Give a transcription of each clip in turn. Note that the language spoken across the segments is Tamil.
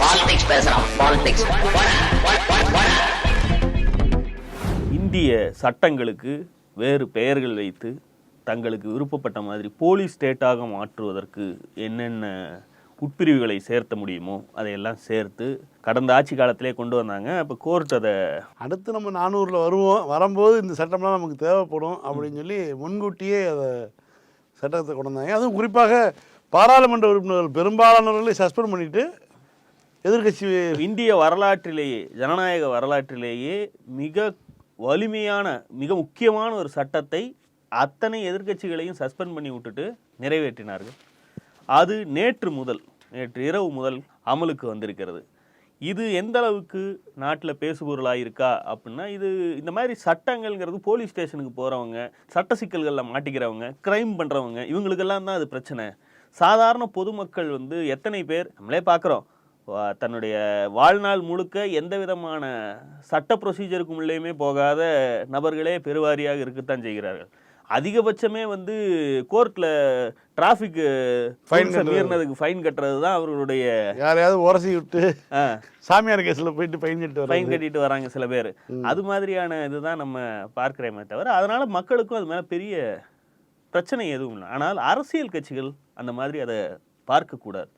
பாலிடிக்ஸ் பேசுறான் பாலிடிக்ஸ் இந்திய சட்டங்களுக்கு வேறு பெயர்கள் வைத்து தங்களுக்கு விருப்பப்பட்ட மாதிரி போலீஸ் ஸ்டேட்டாக மாற்றுவதற்கு என்னென்ன உட்பிரிவுகளை சேர்த்த முடியுமோ அதையெல்லாம் சேர்த்து கடந்த ஆட்சி காலத்திலே கொண்டு வந்தாங்க. அப்போ கோர்ட் அதை அடுத்து நம்ம நானூறில் வருவோம். வரும்போது இந்த சட்டம்லாம் நமக்கு தேவைப்படும் அப்படின்னு சொல்லி முன்கூட்டியே அதை சட்டத்தை கொண்டு வந்தாங்க. அதுவும் குறிப்பாக பாராளுமன்ற உறுப்பினர்கள் பெரும்பாலானவர்களை சஸ்பெண்ட் பண்ணிட்டு எதிர்க்கட்சி இந்திய வரலாற்றிலேயே ஜனநாயக வரலாற்றிலேயே மிக வலிமையான மிக முக்கியமான ஒரு சட்டத்தை அத்தனை எதிர்க்கட்சிகளையும் சஸ்பெண்ட் பண்ணி விட்டுட்டு நிறைவேற்றினார்கள். அது நேற்று முதல் நேற்று இரவு முதல் அமலுக்கு வந்திருக்கிறது. இது எந்த அளவுக்கு நாட்டில் பேசுபொருளாக இருக்கா அப்படின்னா இது இந்த மாதிரி சட்டங்கள்ங்கிறது போலீஸ் ஸ்டேஷனுக்கு போகிறவங்க சட்ட சிக்கல்களில் மாட்டிக்கிறவங்க க்ரைம் பண்ணுறவங்க இவங்களுக்கெல்லாம் தான் அது பிரச்சனை. சாதாரண பொதுமக்கள் வந்து எத்தனை பேர் நம்மளே பார்க்குறோம் தன்னுடைய வாழ்நாள் முழுக்க எந்த விதமான சட்ட ப்ரொசீஜருக்கும் உள்ளேயுமே போகாத நபர்களே பெருவாரியாக இருக்கத்தான் செய்கிறார்கள். அதிகபட்சமே வந்து கோர்ட்டில் டிராஃபிக் கட்டுறது. மீறினதுக்கு ஃபைன் கட்டுறது தான் அவர்களுடைய யாரையாவது உரசி விட்டு சாமியார் கேஸில் போயிட்டு ஃபைன் வராங்க கட்டிட்டு வராங்க சில பேர். அது மாதிரியான இதுதான் நம்ம பார்க்கிறோமே தவிர அதனால மக்களுக்கும் அது மேலே பெரிய பிரச்சனை எதுவும் இல்லை. ஆனால் அரசியல் கட்சிகள் அந்த மாதிரி அதை பார்க்கக்கூடாது.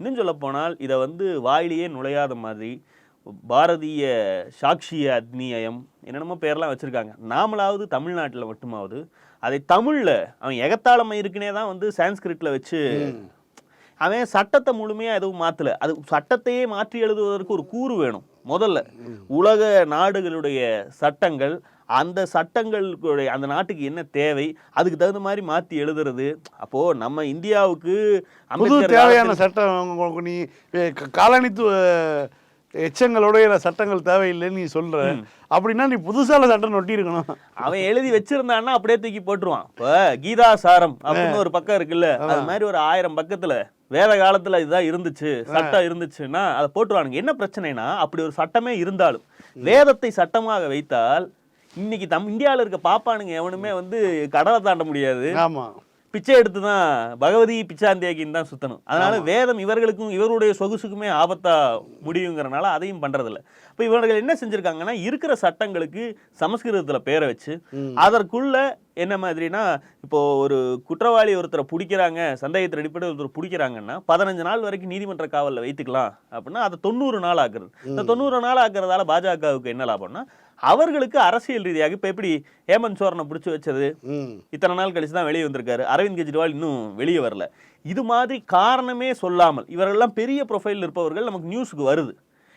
இன்னும் சொல்ல போனால் இதை வந்து வாயிலேயே நுழையாத மாதிரி பாரதிய சாட்சிய அக்னியம் என்னென்னமோ பேர்லாம் வச்சுருக்காங்க. நாமளாவது தமிழ்நாட்டில் மட்டுமாவது அதை தமிழில் அவன் எகத்தாளமை இருக்குனே தான் வந்து சான்ஸ்கிரிட்டில் வச்சு அவன் சட்டத்தை முழுமையாக எதுவும் மாற்றல அது சட்டத்தையே மாற்றி எழுதுவதற்கு ஒரு கூறு வேணும் முதல்ல. உலக நாடுகளுடைய சட்டங்கள் அந்த சட்டங்களுடைய அந்த நாட்டுக்கு என்ன தேவை அதுக்கு தகுந்த மாதிரி மாற்றி எழுதுறது. அப்போ நம்ம இந்தியாவுக்கு தேவையான சட்டம் நீ காலனித்துவ எச்சங்களுடைய சட்டங்கள் தேவையில்லைன்னு நீ சொல்ற. அப்படின்னா நீ புதுசால சட்டம் நொட்டி இருக்கணும். அவன் எழுதி வச்சிருந்தான்னா அப்படியே தூக்கி போட்டுருவான். இப்போ கீதா சாரம் அப்படின்னு ஒரு பக்கம் இருக்குல்ல அது மாதிரி ஒரு ஆயிரம் பக்கத்துல வேத காலத்துல இதுதான் இருந்துச்சு சட்டம் இருந்துச்சுன்னா அதை போட்டுருவானுங்க. என்ன பிரச்சனைனா அப்படி ஒரு சட்டமே இருந்தாலும் வேதத்தை சட்டமாக வைத்தால் இன்னைக்கு தம் இந்தியாவில் இருக்க பாப்பானுங்க எவனுமே வந்து கடலை தாண்ட முடியாது. ஆமா. பிச்சை எடுத்து தான் பகவதி பிச்சாந்தியாக்கின்னு தான் சுத்தணும். அதனால வேதம் இவர்களுக்கும் இவருடைய சொகுசுக்குமே ஆபத்தா முடியுங்கிறனால அதையும் பண்றதில்ல. இப்போ இவர்கள் என்ன செஞ்சிருக்காங்கன்னா இருக்கிற சட்டங்களுக்கு சமஸ்கிருதத்துல பேரை வச்சு அதற்குள்ள என்ன மாதிரினா இப்போ ஒரு குற்றவாளி ஒருத்தரை பிடிக்கிறாங்க சந்தேகத்தின் அடிப்படையில் ஒருத்தர் பிடிக்கிறாங்கன்னா பதினஞ்சு நாள் வரைக்கும் நீதிமன்ற காவலில் வைத்துக்கலாம். அப்படின்னா அதை தொண்ணூறு நாள் ஆக்குறது. இந்த தொண்ணூறு நாள் ஆக்குறதால பாஜகவுக்கு என்ன லாபம்னா அவர்களுக்கு அரசியல் ரீதியாக இப்போ எப்படி ஹேமந்த் சோரனை பிடிச்சி வச்சது? இத்தனை நாள் கழிச்சு தான் வெளியே வந்திருக்காரு. அரவிந்த் கெஜ்ரிவால் இன்னும் வெளியே வரல. இது மாதிரி காரணமே சொல்லாமல் இவரெல்லாம் பெரிய ப்ரொஃபைல் இருப்பவர்கள் நமக்கு நியூஸுக்கு வருது.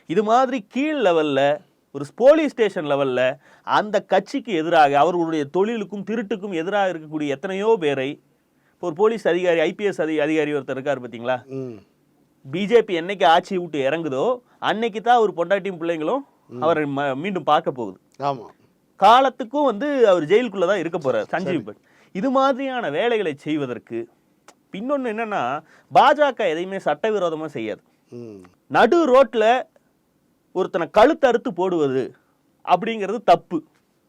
இது மாதிரி கீழ் லெவலில் ஒரு போலீஸ் ஸ்டேஷன் லெவலில் அந்த கட்சிக்கு எதிராக அவர்களுடைய தொழிலுக்கும் திருட்டுக்கும் எதிராக இருக்கக்கூடிய எத்தனையோ பேரை இப்போ ஒரு போலீஸ் அதிகாரி ஐபிஎஸ் அதி அதிகாரி ஒருத்தர் இருக்கார் பார்த்தீங்களா பிஜேபி என்னைக்கு ஆட்சி விட்டு இறங்குதோ அன்னைக்கு தான் அவர் பொண்டாட்டியும் பிள்ளைங்களும் அவரை மீண்டும் பார்க்க போகுது. ஆமா. காலத்துக்கும் வந்து அவர் ஜெயிலுக்குள்ள தான் இருக்க போறார் சஞ்சீவ் பட். இது மாதிரியான வேலைகளை செய்வதற்கு இன்னொன்று என்னன்னா பாஜக எதையுமே சட்டவிரோதமா செய்யாது. நடு ரோட்ல ஒருத்தனை கழுத்து அறுத்து போடுவது அப்படிங்கிறது தப்பு.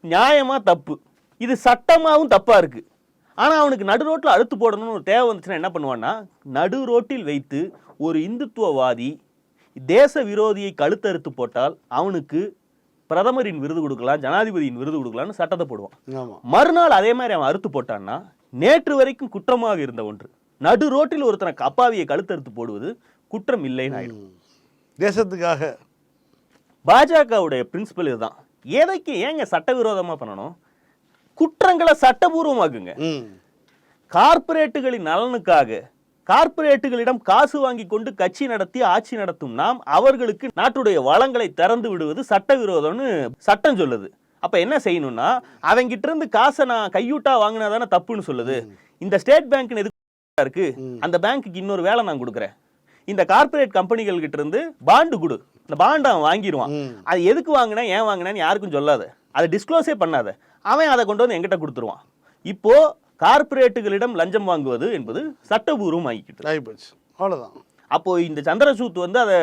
நியாயமா தப்பு. இது சட்டமாவும் தப்பா இருக்கு. ஆனா அவனுக்கு நடு ரோட்ல அழுத்து போடணும்னு ஒரு தேவை வந்துச்சுன்னா என்ன பண்ணுவான்னா நடு ரோட்டில் வைத்து ஒரு இந்துத்துவவாதி தேச விரோதியை கழுத்தறுத்து போட்டால் அவனுக்கு பிரதமரின் விருது கொடுக்கலாம் ஜனாதிபதியின் விருது கொடுக்கலாம்னு சட்டத்தை போடுவான். மறுநாள் அதே மாதிரி அவன் அறுத்து போட்டான்னா நேற்று வரைக்கும் குற்றமாக இருந்த ஒன்று. நடு ரோட்டில் ஒருத்தனை அப்பாவியை கழுத்தறுத்து போடுவது குற்றம் இல்லைன்னு ஆயிடும். தேசத்துக்காக. பாஜகவுடைய பிரின்சிபல் இதுதான். எதைக்கு ஏங்க சட்டவிரோதமா பண்ணணும்? குற்றங்களை சட்டபூர்வமாக்குங்க. ம். கார்ப்பரேட்டுகளின் நலனுக்காக கார்ப்பரேட்டுகளிடம் காசு வாங்கி கொண்டு கட்சி நடத்தி ஆட்சி நடத்தும் நாம் அவர்களுக்கு நாட்டுடைய வளங்களை திறந்து விடுவது சட்டவிரோதம்னு சட்டம் சொல்லுது. அப்ப என்ன செய்யணும்னா அவங்கிட்ட இருந்து காசை நான் கையூட்டா வாங்கினா தானே தப்புன்னு சொல்லுது. இந்த ஸ்டேட் பேங்க் எதுக்கு இருக்கு? அந்த பேங்க்குக்கு இன்னொரு வேலை நான் கொடுக்குறேன். இந்த கார்ப்பரேட் கம்பெனிகள் கிட்ட இருந்து பாண்டு கொடு. இந்த பாண்டை அவன் வாங்கிடுவான். அது எதுக்கு வாங்கினா ஏன் வாங்கினான்னு யாருக்கும் சொல்லாத. அதை டிஸ்க்ளோஸே பண்ணாத. அவன் அதை கொண்டு வந்து என்கிட்ட கொடுத்துருவான். இப்போ கார்ப்பரேட்டுகளிடம் லஞ்சம் வாங்குவது என்பது சட்டபூர்வம் ஆகிக்கிட்டு ஆகிப்போச்சு. அவ்வளோதான் அப்போ இந்த சந்திரசூத் வந்து அதை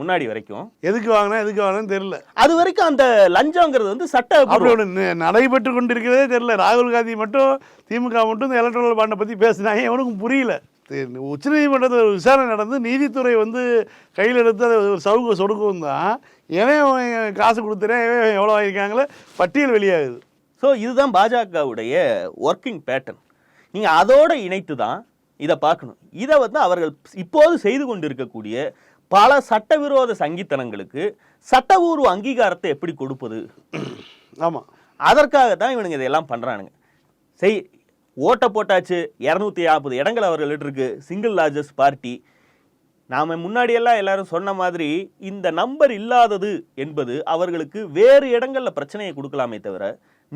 முன்னாடி வரைக்கும் எதுக்கு வாங்கினா எதுக்கு வாங்கினு தெரியல. அது வரைக்கும் அந்த லஞ்சம்ங்கிறது வந்து சட்ட அப்படி ஒன்று நடைபெற்று கொண்டிருக்கிறதே தெரியல. ராகுல் காந்தி மட்டும் திமுக மட்டும் இந்த எலக்ட்ரல் பாண்டை பற்றி பேசினாங்க. எவனுக்கும் புரியல. உச்சநீதிமன்றத்தில் ஒரு விசாரணை நடந்து நீதித்துறை வந்து கையில் எடுத்து அதை ஒரு சவுக்கு சொடுக்கும் தான். எவன் காசு கொடுத்துறேன் எவன் எவ்வளோ வாங்கியிருக்காங்களோ பட்டியல் வெளியாகுது. ஸோ இதுதான் பாஜகவுடைய ஒர்க்கிங் பேட்டர்ன் நீங்கள் அதோட இணைத்து தான் இதை பார்க்கணும். இதை வந்து அவர்கள் இப்போது செய்து கொண்டிருக்கக்கூடிய பல சட்டவிரோத சங்கித்தனங்களுக்கு சட்டபூர்வ அங்கீகாரத்தை எப்படி கொடுப்பது? ஆமாம் அதற்காக தான் இவனுங்க இதெல்லாம் பண்ணுறானுங்க செய் ஓட்ட போட்டாச்சு இரநூத்தி நாற்பது இடங்கள் அவர்கள்ட்ட இருக்கு சிங்கிள் லார்ஜஸ்ட் பார்ட்டி நாம் முன்னாடியெல்லாம் எல்லாரும் சொன்ன மாதிரி இந்த நம்பர் இல்லாதது என்பது அவர்களுக்கு வேறு இடங்களில் பிரச்சனையை கொடுக்கலாமே தவிர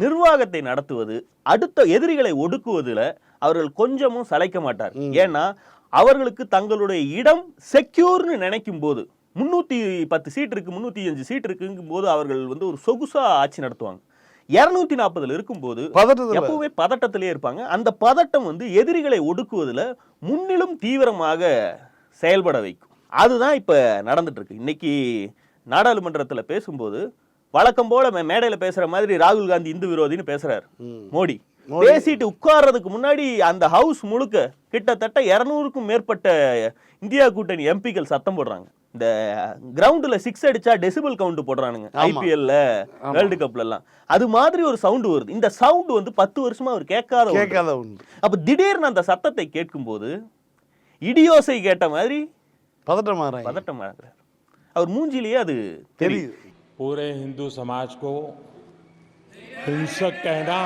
நிர்வாகத்தை நடத்துவது அடுத்த எதிரிகளை ஒடுக்குவதில் அவர்கள் கொஞ்சமும் சளைக்க மாட்டார். ஏன்னா அவர்களுக்கு தங்களுடைய இடம் செக்யூர்னு நினைக்கும் போது முன்னூற்றி பத்து சீட் இருக்கு முன்னூற்றி அஞ்சு சீட் இருக்குங்கும் போது அவர்கள் வந்து ஒரு சொகுசா ஆட்சி நடத்துவாங்க. இரநூத்தி நாற்பதுல இருக்கும்போது எப்பவுமே பதட்டத்திலே இருப்பாங்க. அந்த பதட்டம் வந்து எதிரிகளை ஒடுக்குவதில் முன்னிலும் தீவிரமாக செயல்பட வைக்கும். அதுதான் இப்ப நடந்துட்டு இருக்கு. இன்னைக்கு நாடாளுமன்றத்துல பேசும்போது வழக்கம் போல மேடையில பேசுற மாதிரி ராகுல் காந்தி இந்து விரோதின்னு பேசுறாரு. மோடி. பேசிட்டு உட்கார்றதுக்கு முன்னாடி அந்த ஹவுஸ் முழுக்க கிட்டத்தட்ட இருநூறுக்கும் மேற்பட்ட இந்தியா கூட்டணி எம்பிக்கள் சத்தம் போடுறாங்க. இந்த கிரவுண்டுல சிக்ஸ் அடிச்சா டெசிபல் கவுண்ட் போடுறானுங்க. ஐபிஎல்ல வேர்ல்டு கப்ல எல்லாம். அது மாதிரி ஒரு சவுண்ட் வருது. இந்த சவுண்ட் வந்து பத்து வருஷமா அவர் கேட்காத. கேட்காத அப்ப திடீர்னு அந்த சத்தத்தை கேட்கும்போது இடியோசை கேட்ட மாதிரி பதட்டம் மாறாங்க பதட்டம் ஆகுறாரு அவர் மூஞ்சிலேயே அது தெரியுது. पूरे हिंदू समाज को हिंसक कहना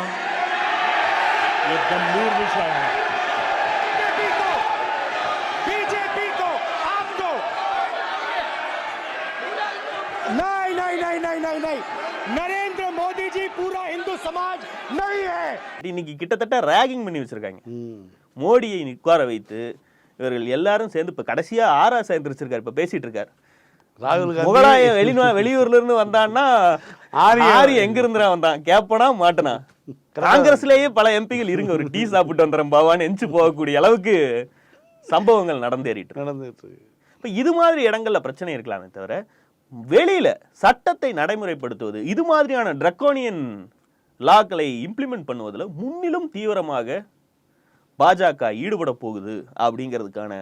ये गंभीर विषय है बीजेपी को बीजेपी को आपको नहीं नहीं नहीं नहीं नहीं नहीं नरेंद्र मोदी जी पूरा हिंदू समाज नहीं है இன்னைக்கு கிட்டத்தட்ட ரேகிங் பண்ணி வச்சிருக்காங்க ம் மோடியை உட்கார வைத்து இவர்கள் எல்லாரும் சேர்ந்து இப்ப கடைசியா ஆரா சேர்ந்துருச்சிருக்காரு இப்ப பேசிட்டு இருக்காரு ராகுல் காந்தி முகலாய வெளிநா வெளியூர்ல இருந்து வந்தான்னா ஆரிய- ஆரி எங்க இருந்துடா வந்தான் கேப்பனா மாட்டனா காங்கிரஸ்லயே பல எம்பிகள் இருங்க ஒரு டீ சாப்பிட்டு வந்துடுறேன் பாவான்னு எஞ்சி போகக்கூடிய அளவுக்கு சம்பவங்கள் நடந்தேறிட்டு. நடந்துட்டு. இப்ப இது மாதிரி இடங்கள்ல பிரச்சனை இருக்கலாமே தவிர வெளியில சட்டத்தை நடைமுறைப்படுத்துவது இது மாதிரியான ட்ரக்கோனியன் லாக்களை இம்ப்ளிமெண்ட் பண்ணுவதில் முன்னிலும் தீவிரமாக பாஜக ஈடுபட போகுது அப்படிங்கிறதுக்கான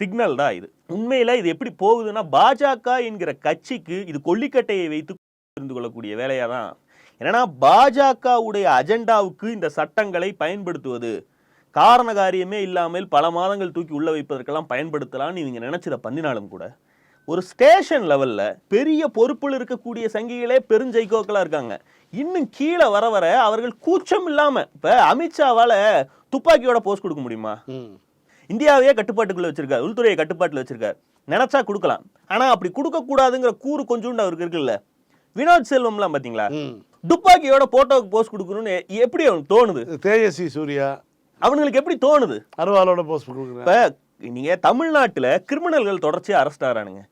சிக்னல் தான் இது. உண்மையில் இது எப்படி போகுதுன்னா பாஜக என்கிற கட்சிக்கு இது கொல்லிக்கட்டையை வைத்து புரிந்து கொள்ளக்கூடிய வேலையாக தான். ஏன்னா பாஜகவுடைய அஜெண்டாவுக்கு இந்த சட்டங்களை பயன்படுத்துவது. காரண காரியமே இல்லாமல் பல மாதங்கள் தூக்கி உள்ள வைப்பதற்கெல்லாம் பயன்படுத்தலாம்னு இவங்க நினைச்சதை பண்ணினாலும் கூட ஒரு ஸ்டேஷன் லெவலில் பெரிய பொறுப்பில் இருக்கக்கூடிய சங்கிகளே பெருஞ்சைக்கோக்களா இருக்காங்க. இன்னும் கீழே வர வர அவர்கள் கூச்சம் இல்லாமல் இப்போ அமித்ஷாவால் துப்பாக்கியோட போஸ்ட் கொடுக்க முடியுமா? இந்தியாவையே கட்டுப்பாட்டுக்குள்ள வச்சிருக்காரு உள்துறையை கட்டுப்பாட்டுல வச்சிருக்காரு. நினைச்சா கொடுக்கலாம். ஆனா அப்படி கொடுக்க கூடாதுங்கிற கூறு கொஞ்சோண்டு அவருக்கு இருக்குல்ல. வினோத் செல்வம்லாம் பாத்தீங்களா? துப்பாக்கியோட போட்டோக்கு போஸ்ட் கொடுக்கணும்னு எப்படி அவனுக்கு தோணுது? தேஜஸ்வி சூர்யா. அவனுங்களுக்கு எப்படி தோணுது? அருவாலோட போஸ்ட் கொடுக்குறேன். இப்ப நீங்க தமிழ்நாட்டுல கிரிமினல்கள் தொடர்ச்சியா அரெஸ்ட் ஆகிறானுங்க.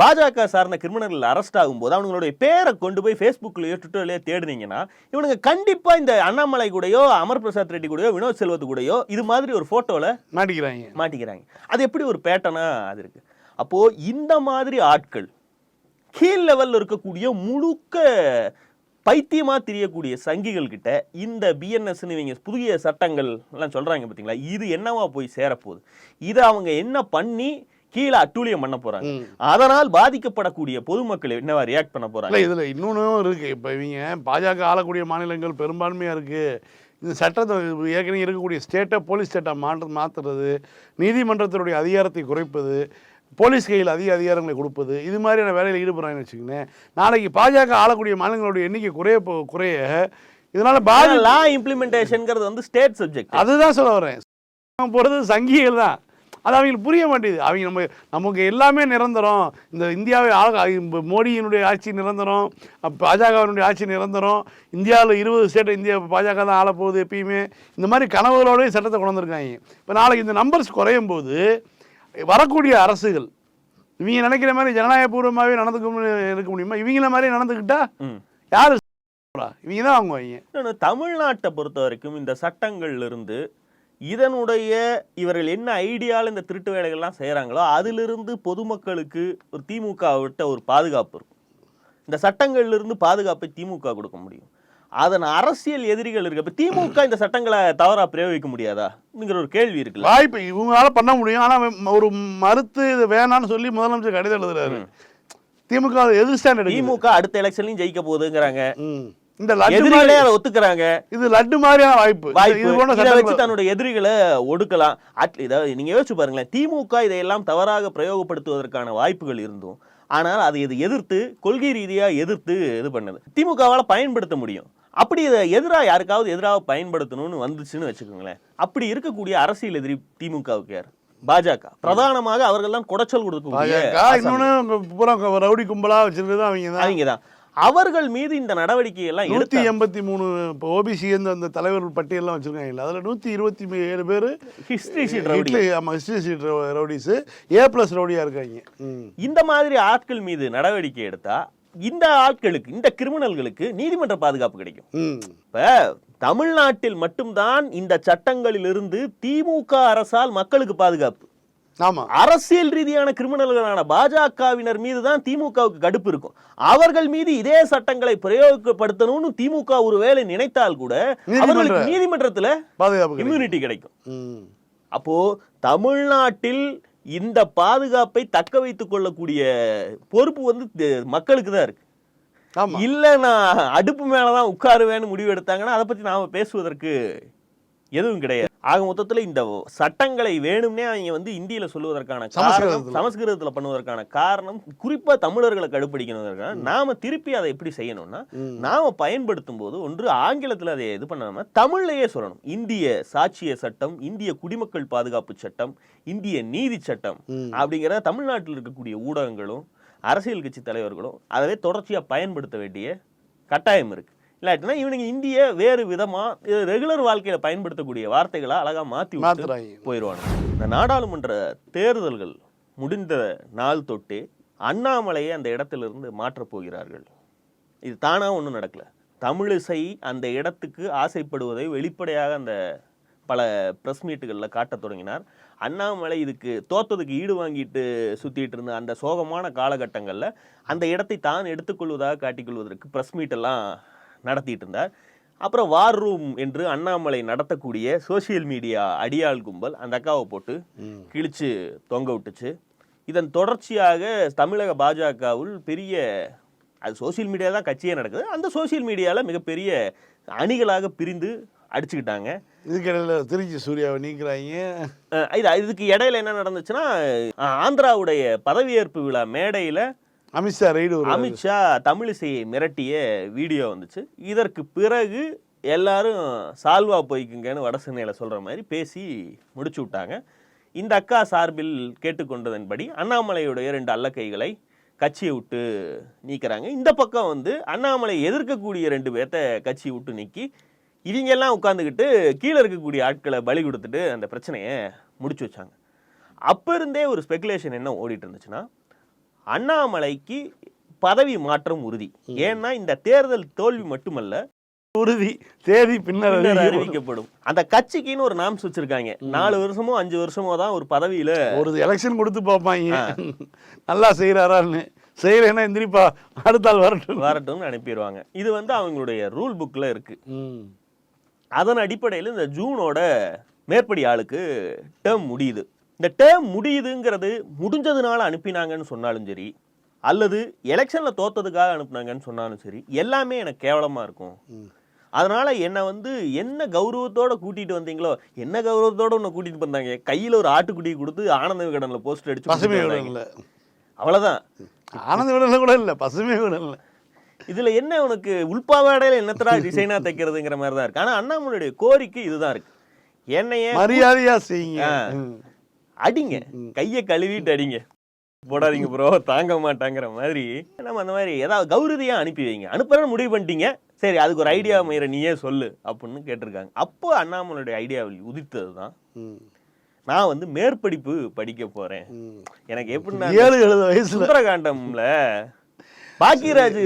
பாஜக சார்ந்த கிரிமினல்கள் அரெஸ்ட் ஆகும்போது அவங்களுடைய பேரை கொண்டு போய் ஃபேஸ்புக்லயோ ட்விட்டர்லயோ தேடுனீங்கன்னா இவனுங்க கண்டிப்பா இந்த அண்ணாமலை கூடயோ அமர் பிரசாத் ரெட்டி கூடயோ வினோத் செல்வத்து கூடயோ இது மாதிரி ஒரு போட்டோல மாட்டிக்கிறாங்க. மாட்டிக்கிறாங்க. அது எப்படி ஒரு பேட்டர்னா அது இருக்கு? அப்போ இந்த மாதிரி ஆட்கள் கீழ் லெவல்ல இருக்கக்கூடிய முழுக்க பைத்தியமா தெரியக்கூடிய சங்கிகள் கிட்ட இந்த பிஎன்எஸ் இவங்க புதிய சட்டங்கள் எல்லாம் சொல்றாங்க பாத்தீங்களா? இது என்னவா போய் சேரப்போகுது? இதை அவங்க என்ன பண்ணி கீழே அட்டூழியம் பண்ண போறாங்க. அதனால் பாதிக்கப்படக்கூடிய பொதுமக்கள் என்னவா ரியாக்ட் பண்ண போறாங்க? இதில் இன்னொன்றும் இருக்குது இப்போ இவங்க பாஜக ஆளக்கூடிய மாநிலங்கள் பெரும்பான்மையாக இருக்குது இந்த சட்டத்தை ஏற்கனவே இருக்கக்கூடிய ஸ்டேட்டை போலீஸ் ஸ்டேட்டை மாற்ற மாற்றுறது நீதிமன்றத்தினுடைய அதிகாரத்தை குறைப்பது போலீஸ் கையில் அதிக அதிகாரங்களை கொடுப்பது இது மாதிரியான வேலையில் ஈடுபடுறாங்கன்னு வச்சுக்கோங்களேன். நாளைக்கு பாஜக ஆளக்கூடிய மாநிலங்களுடைய எண்ணிக்கை குறைய குறைய இதனால் பாதி லா இம்ப்ளிமெண்டேஷன்ங்கிறது வந்து ஸ்டேட் சப்ஜெக்ட் அதுதான் சொல்ல வரேன் போகிறது சங்கிகள் தான். அது அவங்களுக்கு புரிய மாட்டேங்குது. அவங்க நம்ம நமக்கு எல்லாமே நிரந்தரம். இந்த இந்தியாவை ஆள இப்ப மோடியினுடைய ஆட்சி நிரந்தரம் பாஜகவினுடைய ஆட்சி நிரந்தரம். இந்தியாவில் இருபது ஸ்டேட் இந்தியா பாஜக தான் ஆள போகுது எப்பயுமே. இந்த மாதிரி கனவுகளோடய சட்டத்தை கொண்டு வந்திருக்காங்க. இப்போ நாளைக்கு இந்த நம்பர்ஸ் குறையும் போது வரக்கூடிய அரசுகள் இவங்க நினைக்கிற மாதிரி ஜனநாயகபூர்வமாகவே நடந்துக்க இருக்க முடியுமா? இவங்கள மாதிரி நடந்துக்கிட்டா யார் இவங்க தான் வாங்குவாங்க? தமிழ்நாட்டை பொறுத்த வரைக்கும் இந்த சட்டங்கள்ல இருந்து இதனுடைய இவர்கள் என்ன ஐடியால இந்த திருட்டு வேலைகள்லாம் செய்கிறாங்களோ அதிலிருந்து பொதுமக்களுக்கு ஒரு திமுக விட்ட ஒரு பாதுகாப்பு இருக்கும். இந்த சட்டங்கள்ல இருந்து பாதுகாப்பை திமுக கொடுக்க முடியும். அதன் அரசியல் எதிரிகள் இருக்கு. இப்ப திமுக இந்த சட்டங்களை தவறா பிரயோகிக்க முடியாதாங்கிற ஒரு கேள்வி இருக்குல்ல. வாய்ப்பு இவங்களால பண்ண முடியும். ஆனா ஒரு மறுத்து இது வேணாம்னு சொல்லி முதலமைச்சர் கடிதம் எழுதுறாரு. திமுக அதை எதிர் ஸ்டாண்ட் எடுக்குது திமுக அடுத்த எலெக்ஷன்லயும் ஜெயிக்க போகுதுங்கிறாங்க. இந்த எதிரிகளே அதை ஒத்துக்கிறாங்க. இது லட்டு மாதிரியான வாய்ப்பு. வாய்ப்பு. வச்சு தன்னுடைய எதிரிகளை ஒடுக்கலாம். அட் இதாவது நீங்க யோசிச்சு பாருங்களேன். திமுக இதையெல்லாம் தவறாக பிரயோகப்படுத்துவதற்கான வாய்ப்புகள் இருந்தும் ஆனால் அதை இது எதிர்த்து கொள்கை ரீதியா எதிர்த்து இது பண்ணது. திமுகவால பயன்படுத்த முடியும். அப்படி இதை எதிரா யாருக்காவது எதிராக பயன்படுத்தணும்னு வந்துச்சுன்னு வச்சுக்கோங்களேன். அப்படி இருக்கக்கூடிய அரசியல் எதிரி திமுகவுக்கு யார்? பாஜக. பிரதானமாக அவர்கள் தான் குடைச்சல் கொடுக்கக்கூடிய பூரா ரவுடி கும்பலா வச்சிருக்கிறது அவங்க தான். அவங்க தான். அவர்கள் மீது இந்த நடவடிக்கை எல்லாம் எடுத்து எண்பத்தி மூணு இப்போ ஓபிசி அந்த தலைவர் பட்டியல்லாம் வச்சிருக்காங்க அதுல நூத்தி இருபத்தி ஏழு பேர் ஹிஸ்டரி ஷீட் ரவுடி இட்லி ஆமா history sheet rowdies A plus ரவுடியா இருக்காங்க. இந்த மாதிரி ஆட்கள் மீது நடவடிக்கை எடுத்தா இந்த ஆட்களுக்கு இந்த கிரிமினல்களுக்கு நீதிமன்ற பாதுகாப்பு கிடைக்கும். இப்ப தமிழ்நாட்டில் மட்டும்தான் இந்த சட்டங்களிலிருந்து திமுக அரசால் மக்களுக்கு பாதுகாப்பு. ஆமா. அரசியல் ரீதியான கிரிமினல்களான பாஜகவினர் மீது தான் திமுகவுக்கு கடுப்பு இருக்கும். அவர்கள் மீது இதே சட்டங்களை பிரயோகப்படுத்தணும்னு திமுக ஒருவேளை நினைத்தால் கூட அவர்களுக்கு நீதிமன்றத்துல. இம்யூனிட்டி கிடைக்கும். அப்போ தமிழ்நாட்டில் இந்த பாதுகாப்பை தக்க வைத்துக் கொள்ளக்கூடிய பொறுப்பு வந்து மக்களுக்கு தான் இருக்கு. இல்ல நான் அடுப்பு மேலதான் உட்காருவேன்னு முடிவு எடுத்தாங்கன்னா அதை பத்தி நாம பேசுவதற்கு எதுவும் கிடையாது. ஆக மொத்தத்துல இந்த சட்டங்களை வேணும்னே அவங்க வந்து இந்தியில சொல்லுவதற்கான காரணம் சமஸ்கிருதத்துல. பண்ணுவதற்கான காரணம் குறிப்பா தமிழர்களை கடுப்பிடிக்கணுங்கிறதுக்காக நாம திருப்பி அதை எப்படி செய்யணும்னா நாம பயன்படுத்தும் போது ஒன்று ஆங்கிலத்துல அதை இது பண்ணாம தமிழ்லயே சொல்லணும். இந்திய சாட்சிய சட்டம் இந்திய குடிமக்கள் பாதுகாப்பு சட்டம் இந்திய நீதி சட்டம் அப்படிங்கிற தமிழ்நாட்டில் இருக்கக்கூடிய ஊடகங்களும் அரசியல் கட்சி தலைவர்களும் அதவே தொடர்ச்சியா பயன்படுத்த வேண்டிய கட்டாயம் இருக்கு. இல்லாட்டினா இவனுங்க இந்திய வேறு விதமா ரெகுலர் வாழ்க்கையில பயன்படுத்தக்கூடிய வார்த்தைகளை அழகா மாத்தி விட்டு மாத்துறாங்க. போயிடுவாங்க இந்த நாடாளுமன்ற தேர்தல்கள் முடிந்த நாள் தொட்டே அண்ணாமலையை அந்த இடத்திலிருந்து மாற்றப் போகிறார்கள். இது தானா ஒன்றும் நடக்கல. தமிழிசை அந்த இடத்துக்கு ஆசைப்படுவதை வெளிப்படையாக அந்த பல ப்ரெஸ் மீட்டுகளில் காட்டத் தொடங்கினார். அண்ணாமலை இதுக்கு தோத்ததுக்கு ஈடு வாங்கிட்டு சுத்திட்டு இருந்த அந்த சோகமான காலகட்டங்களில் அந்த இடத்தை தான் எடுத்துக்கொள்வதாக காட்டிக்கொள்வதற்கு ப்ரெஸ் மீட்டெல்லாம் நடத்திட்டு இருந்தார் அப்புறம் வார் ரூம் என்று அண்ணாமலை நடத்தக்கூடிய சோஷியல் மீடியா அடியாள் கும்பல் அந்த அக்காவை போட்டு கிழிச்சு தொங்க விட்டுச்சு. இதன் தொடர்ச்சியாக தமிழக பாஜகவில் பெரிய அது சோஷியல் மீடியா தான் கட்சியே நடக்குது. அந்த சோஷியல் மீடியாவில் மிகப்பெரிய அணிகளாக பிரிந்து அடிச்சுக்கிட்டாங்க. இதுக்கு இடையில திருச்சி சூர்யாவை நீக்கிறாங்க. இது இதுக்கு இடையில என்ன நடந்துச்சுன்னா ஆந்திராவுடைய பதவியேற்பு விழா மேடையில் அமித்ஷா ரைடு அமித்ஷா தமிழிசையை மிரட்டிய வீடியோ வந்துச்சு. இதற்கு பிறகு எல்லாரும் சால்வா போய்க்குங்கன்னு வட சென்னையில் சொல்கிற மாதிரி பேசி முடிச்சு விட்டாங்க. இந்த அக்கா சார்பில் கேட்டுக்கொண்டதன்படி அண்ணாமலையுடைய ரெண்டு அல்லக்கைகளை கட்சியை விட்டு நீக்கிறாங்க. இந்த பக்கம் வந்து அண்ணாமலை எதிர்க்கக்கூடிய ரெண்டு பேர்த்த கட்சியை விட்டு நீக்கி இவங்க எல்லாம் உட்காந்துக்கிட்டு கீழே இருக்கக்கூடிய ஆட்களை பலி கொடுத்துட்டு அந்த பிரச்சனையை முடிச்சு வச்சாங்க. அப்போ இருந்தே ஒரு ஸ்பெகுலேஷன் என்ன ஓடிட்டு இருந்துச்சுன்னா அண்ணாமலைக்கு பதவி மாற்றம் உறுதி. ஏன்னா இந்த தேர்தல் தோல்வி மட்டுமல்ல உறுதி தேதி பின்னர் அறிவிக்கப்படும். அந்த கட்சிக்குன்னு ஒரு நாம்ஸ் வச்சிருக்காங்க. நாலு வருஷமோ அஞ்சு வருஷமோ தான் ஒரு பதவியில ஒரு எலெக்ஷன் கொடுத்து பார்ப்பாங்க. நல்லா செய்யறாரான்னு செய்யலைன்னா எந்திரிப்பா அடுத்த ஆள் வரட்டும். வரட்டும்னு அனுப்பிடுவாங்க. இது வந்து அவங்களுடைய ரூல் புக்ல இருக்கு. அதன் அடிப்படையில் இந்த ஜூனோட மேற்படி ஆளுக்கு டேர்ம் முடியுது. இந்த டேர்ம் முடியுதுங்கிறது முடிஞ்சதுனால அனுப்பினாங்கன்னு சொன்னாலும் சரி அல்லது எலெக்ஷன்ல தோத்ததுக்காக அனுப்புனாங்கன்னு சொன்னாலும் சரி எல்லாமே எனக்கு கேவலமா இருக்கும். அதனால என்னை வந்து என்ன கௌரவத்தோட கூட்டிட்டு வந்தீங்களோ என்ன கௌரவத்தோட உன்னை கூட்டிட்டு வந்தாங்க? கையில ஒரு ஆட்டுக்குட்டி கொடுத்து ஆனந்த விகடன்ல போஸ்டர் அடிச்சு பசுமை வந்தாங்க. அவ்வளவுதான். ஆனந்த விடல கூட இல்ல பசுமை விடல இதுல என்ன உனக்கு உள்பாவாடையில என்னத்தடா டிசைனா தைக்கிறதுங்கிற மாதிரி தான் இருக்கு. ஆனா அண்ணாமலையுடைய கோரிக்கை இதுதான் இருக்கு. என்னைய மரியாதையா செய்யுங்க. அடிங்க. கையை கழுவிட்டு அடிங்க. போடாதீங்க ப்ரோ தாங்க மாட்டாங்கிற மாதிரி நம்ம அந்த மாதிரி ஏதாவது கௌரதியா அனுப்பி வைங்க. அனுப்புறேன்னு முடிவு பண்ணிட்டீங்க. சரி அதுக்கு ஒரு ஐடியா மயிர நீயே சொல்லு அப்படின்னு கேட்டிருக்காங்க. அப்போ அண்ணாமலையுடைய ஐடியாவில் உதித்தது தான். நான் வந்து மேற்படிப்பு படிக்க போறேன். எனக்கு எப்படின்னா ஏழு எழுபது சுந்தரகாண்டம்ல பாக்கியராஜ்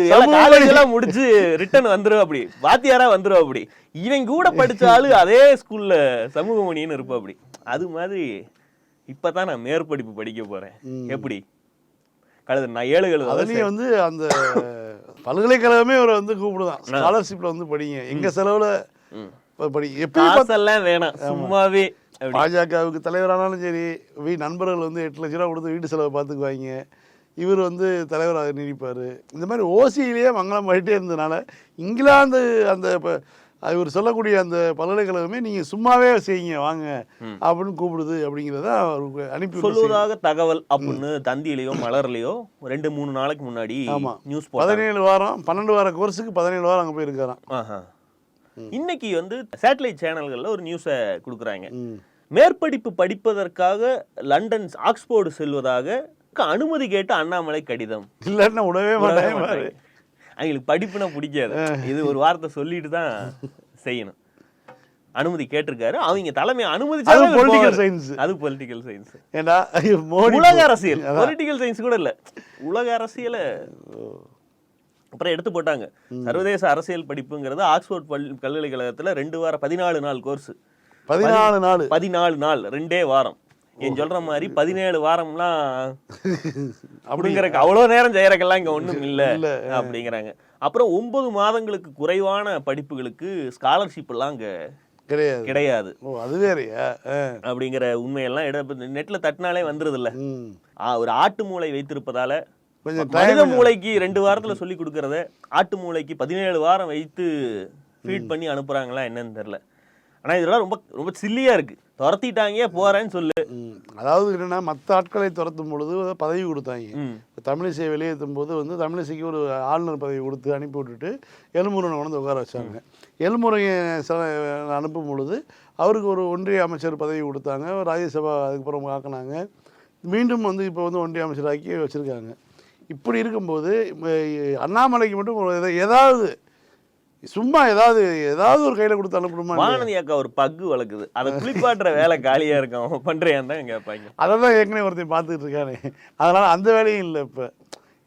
எல்லாம் முடிச்சு ரிட்டர்ன் வந்துரும் அப்படி. வாத்தியாரா வந்துரும் அப்படி. இவன் கூட படிச்ச ஆளு அதே ஸ்கூல்ல சமூக மணின்னு இருப்ப அப்படி. அது மாதிரி இப்பதான் நான் மேற்படிப்பு படிக்க போறேன். எப்படி? கழுது நான் ஏழு எழுது அதுலயும் வந்து அந்த பல்கலைக்கழகமே இவரை வந்து கூப்பிடுதான். ஸ்காலர்ஷிப்ல வந்து படிங்க. எங்க செலவுல படி எப்படி வேணாம். சும்மாவே. பாஜகவுக்கு தலைவரானாலும் சரி வீ நண்பர்கள் வந்து எட்டு லட்ச ரூபா கொடுத்து வீட்டு செலவை பார்த்துக்குவாங்க. இவர் வந்து தலைவராக நீடிப்பார். இந்த மாதிரி ஓசியிலேயே மங்களம் பண்ணிட்டே இருந்ததுனால இங்கிலாந்து அந்த இப்போ இவர் சொல்லக்கூடிய அந்த பல்கலைக்கழகமே நீங்கள் சும்மாவே செய்யுங்க வாங்க அப்படின்னு கூப்பிடுது அப்படிங்கிறத அவருக்கு அனுப்பி. சொல்லுவதாக தகவல் அப்படின்னு தந்தியிலையோ மலர்லயோ ரெண்டு மூணு நாளைக்கு முன்னாடி ஆமா. நியூஸ் பதினேழு வாரம் பன்னெண்டு வார கோர்ஸுக்கு பதினேழு வாரம் அங்கே போயிருக்காராம். இன்னைக்கு வந்து சேட்டலைட் சேனல்கள்ல ஒரு நியூஸை கொடுக்குறாங்க. மேற்படிப்பு படிப்பதற்காக லண்டன் ஆக்ஸ்போர்டு செல்வதாக அனுமதி கேட்டு அண்ணாமலை கடிதம் இல்லைன்னா மாட்டாங்க மாட்டாங்க. அவங்களுக்கு படிப்புனா பிடிக்காது. இது ஒரு வார்த்தை சொல்லிட்டு தான் செய்யணும். அனுமதி கேட்டிருக்காரு. அவங்க தலைமை அனுமதிச்சா அது political science. அது பொலிட்டிக்கல் சயின்ஸ் மோடி உலக அரசியல். பொலிட்டிக்கல் சயின்ஸ் கூட இல்ல. உலக அரசியல அப்புறம் எடுத்து போட்டாங்க. சர்வதேச அரசியல் படிப்புங்கிறது ஆக்ஸ்போர்ட் பள்ளி பல்கலைக்கழகத்துல ரெண்டு வாரம் பதினாலு நாள் கோர்ஸ். பதினாலு நாள். பதினாலு நாள் ரெண்டே வாரம். என் சொல்ற மாதிரி பதினேழு வாரம்லாம் அப்படிங்கிறக்கு அவ்வளவு நேரம் செய்யறக்கெல்லாம் இங்க ஒண்ணும் இல்ல இல்ல. அப்படிங்கிறாங்க. அப்புறம் ஒன்பது மாதங்களுக்கு குறைவான படிப்புகளுக்கு ஸ்காலர்ஷிப் எல்லாம் அங்க கிடையாது. கிடையாது. ஓ அது வேறயா. அப்படிங்கிற உண்மையெல்லாம் இட நெட்ல தட்டினாலே வந்துருதுல்ல. ம். ஆ, ஒரு ஆட்டு மூளை வைத்திருப்பதால மனித மூளைக்கு ரெண்டு வாரத்துல சொல்லி கொடுக்கறத ஆட்டு மூளைக்கு பதினேழு வாரம் வைத்து ஃபீட் பண்ணி அனுப்புறாங்களா என்னன்னு தெரியல. ஆனா இதெல்லாம் ரொம்ப ரொம்ப சில்லியா இருக்கு. துரத்திட்டாங்க போறேன்னு சொல்லு. அதாவது என்னன்னா மற்ற ஆட்களை துரத்தும் பொழுது பதவி கொடுத்தாங்க. தமிழிசையை வெளியேற்றும் போது வந்து தமிழிசைக்கு ஒரு ஆளுநர் பதவி கொடுத்து அனுப்பி விட்டுட்டு எலுமுருகனை கொண்டு உட்கார வச்சாங்க. எலுமுருகன் அனுப்பும் பொழுது அவருக்கு ஒரு ஒன்றிய அமைச்சர் பதவி கொடுத்தாங்க. ராஜ்யசபா அதுக்கப்புறம் ஆக்குனாங்க. மீண்டும் வந்து இப்போ வந்து ஒன்றிய அமைச்சராக்கி வச்சுருக்காங்க. இப்படி இருக்கும்போது அண்ணாமலைக்கு மட்டும் ஏதாவது சும்மா ஏதாவது ஏதாவது ஒரு கையில் கொடுத்து அனுப்பணுமா? வானதி அக்கா ஒரு பக்கு வளர்க்குது. அதை குளிப்பாட்டுற வேலை காலியா இருக்கும் அவன் பண்றியான்னு தான் கேட்பாங்க. அதை தான் ஏற்கனவே ஒருத்தன் பார்த்துட்டு இருக்கானே. அதனால் அந்த வேலையும் இல்லை இப்போ.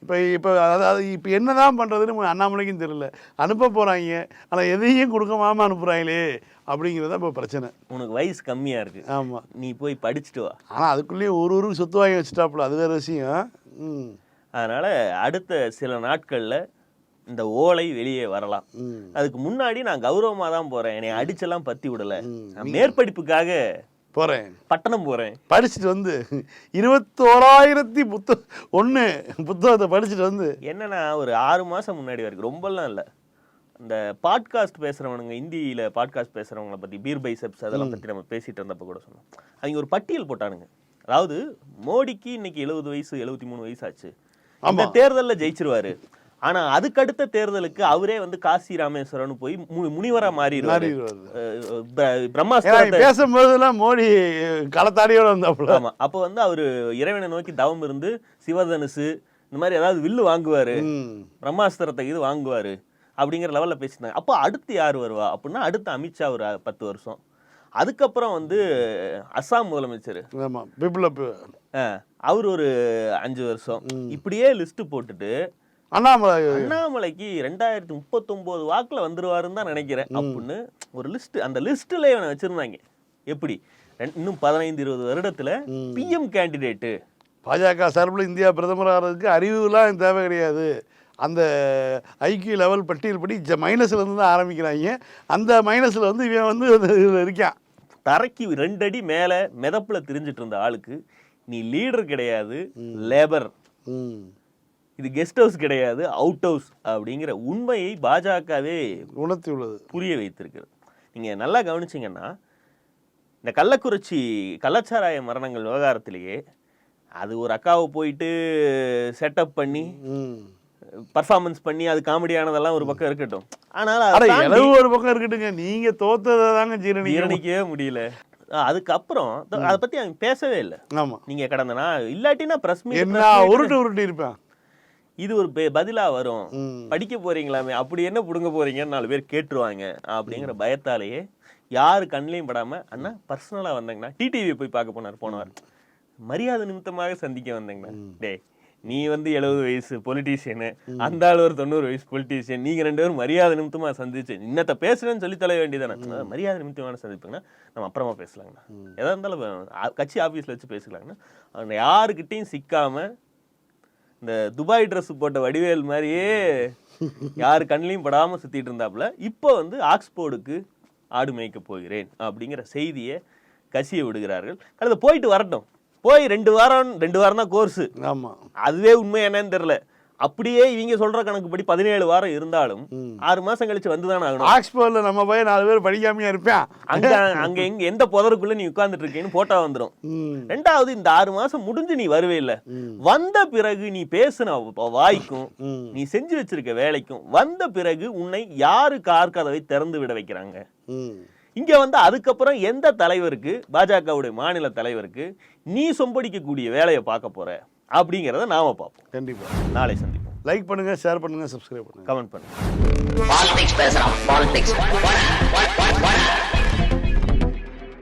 இப்போ இப்போ அதாவது இப்போ என்ன தான் பண்ணுறதுன்னு அண்ணாமலைக்கும் தெரியல. அனுப்ப போகிறாங்க ஆனால் எதையும் கொடுக்காம அனுப்புகிறாங்களே அப்படிங்கிறது இப்போ பிரச்சனை. உனக்கு வயசு கம்மியா இருக்கு. ஆமாம் நீ போய் படிச்சுட்டு வா. ஆனால் அதுக்குள்ளேயே ஒரு ஊருக்கு சொத்து வாங்கி வச்சுட்டாப்புல. அது வேறு விஷயம். ம். அதனால அடுத்த சில நாட்கள்ல இந்த ஓலை வெளியே வரலாம். அதுக்கு முன்னாடி நான் கௌரவமா தான் போறேன். என்னை அடிச்செல்லாம் பத்தி விடல. நான் மேற்படிப்புக்காக போகிறேன் பட்டணம் போறேன். படிச்சுட்டு வந்து இருபத்தோராயிரத்தி புத்த ஒன்று புத்தகத்தை படிச்சுட்டு வந்து என்னன்னா ஒரு ஆறு மாசம் முன்னாடி வரைக்கும் ரொம்பலாம் இல்ல. இந்த பாட்காஸ்ட் பேசுறவனுங்க இந்தியில பாட்காஸ்ட் பேசுறவங்கள பத்தி பீர் பைசெப்ஸ் அதெல்லாம் பத்தி நம்ம பேசிட்டு இருந்தப்ப கூட சொன்னோம். அவங்க ஒரு பட்டியல் போட்டானுங்க. அதாவது மோடிக்கு இன்னைக்கு எழுபது வயசு எழுபத்தி மூணு வயசு ஆச்சு. அந்த தேர்தல்ல ஜெயிச்சிருவாரு. ஆனா அதுக்கு அடுத்த தேர்தலுக்கு அவரே வந்து காசி ராமேஸ்வரன் போய் மு- முனிவரா மாறிடுவாரு. மாறிடுவாரு. அஹ் பிர- ஏன்னா பிரம்மாஸ்திரத்தை இங்க பேசும்போதெல்லாம் மோடி களத்தாடியோட வந்தாப்புல. ஆமா. அப்ப வந்து அவரு இறைவனை நோக்கி தவம் இருந்து சிவதனுசு இந்த மாதிரி ஏதாவது வில்லு வாங்குவாரு. பிரம்மாஸ்திரத்தை இது வாங்குவாரு. அப்படிங்கிற லெவல்ல பேசினாங்க அப்போ அடுத்து யார் வருவா? அப்படின்னா அடுத்து அமித்ஷா ஒரு பத்து வருஷம். அதுக்கப்புறம் வந்து அஸ்ஸாம் முதலமைச்சர். ஆமாம் பிப்ளப் அவர் ஒரு அஞ்சு வருஷம். இப்படியே லிஸ்ட் போட்டுட்டு அண்ணாமலை. அண்ணாமலைக்கு ரெண்டாயிரத்தி முப்பத்தொன்பது வாக்குல வந்துருவாருன்னு தான் நினைக்கிறேன். அப்படின்னு ஒரு லிஸ்ட் அந்த லிஸ்ட்ல இவனை வச்சிருந்தாங்க. எப்படி? இன்னும் பதினைந்து இருபது வருடத்துல பிஎம் கேண்டிடேட்டு பாஜக சார்பில் இந்தியா பிரதமராகிறதுக்கு அறிவுலாம் தேவை கிடையாது. அந்த ஐக்கிய லெவல் பட்டியல் படி ஜ மைனஸ்ல இருந்து தான் ஆரம்பிக்கிறாங்க. அந்த மைனஸ்ல வந்து இவன் வந்து இருக்கான். தரைக்கு ரெண்டு அடி மேல மிதப்புல திரிஞ்சிட்டு இருந்த ஆளுக்கு நீ லீடர் கிடையாது லேபர் இது கெஸ்ட் ஹவுஸ் கிடையாது அவுட் ஹவுஸ் அப்படிங்கிற உண்மையை பாஜகவே உணர்த்தி உள்ளது புரிய வைத்திருக்கிறது. நீங்க நல்லா கவனிச்சீங்கன்னா இந்த கள்ளக்குறிச்சி கள்ளச்சாராய மரணங்கள் விவகாரத்திலேயே அது ஒரு அக்காவை போயிட்டு செட்டப் பண்ணி பர்ஃபார்மன்ஸ் பண்ணி அது காமெடியானதெல்லாம் ஒரு பக்கம் இருக்கட்டும். ஆனால் ஒரு பக்கம் இருக்கட்டுங்க. நீங்க தோத்ததை தாங்க ஜீரணிக்கவே முடியல. அதுக்கப்புறம் அதை பத்தி அவன் பேசவே இல்லை. ஆமா. நீங்க கடந்த நான் இல்லாட்டினா பிரஸ் என்ன உருட்டு உருட்டி இருப்பேன் இது ஒரு பே- பதிலா வரும். படிக்க போறீங்களாமே அப்படி என்ன புடுங்க போறீங்கன்னு நாலு பேர் கேட்டுருவாங்க அப்படிங்கிற பயத்தாலேயே யாரு கண்ணிலையும் படாம அண்ணா பர்சனலா வந்தாங்கண்ணா. டிடிவி போய் பார்க்க போனார் போனவர் மரியாதை நிமித்தமாக சந்திக்க வந்தாங்கண்ணா. டேய் நீ வந்து எழுபது வயசு பொலிட்டீஷியனு அந்த ஆள் ஒரு தொண்ணூறு வயசு பொலிட்டீஷியன் நீங்க ரெண்டு பேரும் மரியாதை நிமித்தமா சந்திச்சு இன்னத்த பேசுறேன்னு சொல்லி தர வேண்டியதானே மரியாதை நிமித்தமான சந்திப்புங்கன்னா நம்ம அப்புறமா பேசலாங்கண்ணா. எதா இருந்தாலும் கட்சி ஆபீஸ்ல வச்சு பேசலாங்கண்ணா அவங்க யாருக்கிட்டையும் சிக்காம இந்த துபாய் Dress போட்ட வடிவேல் மாதிரியே யார் கண்ணிலையும் படாம சுத்திட்டு இருந்தாப்புல இப்போ வந்து ஆக்ஸ்போர்டுக்கு ஆடு மேய்க்க போகிறேன் அப்படிங்கிற செய்தியை கசிய விடுகிறார்கள். கடந்த போயிட்டு வரட்டும். போய் ரெண்டு வாரம் ரெண்டு வாரம் தான் கோர்ஸு ஆமாம் அதுவே உண்மை என்னன்னு தெரியல. அப்படியே இவங்க சொல்ற கணக்குப்படி பதினேழு வாரம் இருந்தாலும் ஆறு மாசம் கழிச்சு வந்துதானே ஆகணும். ஆக்ஸ்போர்டில் நம்ம பையன் நாலு பேர் படிக்காமையா இருப்பேன். அங்க அங்க எங்க எந்த புதருக்குள்ள நீ உட்கார்ந்துட்டு இருக்கேன்னு போட்டோ வந்துரும். ம். ரெண்டாவது இந்த ஆறு மாசம் முடிஞ்சு நீ வருவே இல்ல. வந்த பிறகு நீ பேசுன வாய்க்கும். நீ செஞ்சு வச்சிருக்க வேலைக்கும் வந்த பிறகு உன்னை யாரு கார் கதவை திறந்து விட வைக்கிறாங்க? இங்க வந்து அதுக்கப்புறம் எந்த தலைவருக்கு பாஜகவுடைய மாநில தலைவருக்கு நீ சொம்படிக்கக்கூடிய வேலையை பார்க்க போற? அப்படிங்கிறத நாம பார்ப்போம். கண்டிப்பாக நாளை சந்திப்போம். லைக் பண்ணுங்கள் ஷேர் பண்ணுங்கள் சப்ஸ்கிரைப் பண்ணுங்கள் கமெண்ட் பண்ணுங்க. பாலிடிக்ஸ் பேசுறான் பாலிடிக்ஸ்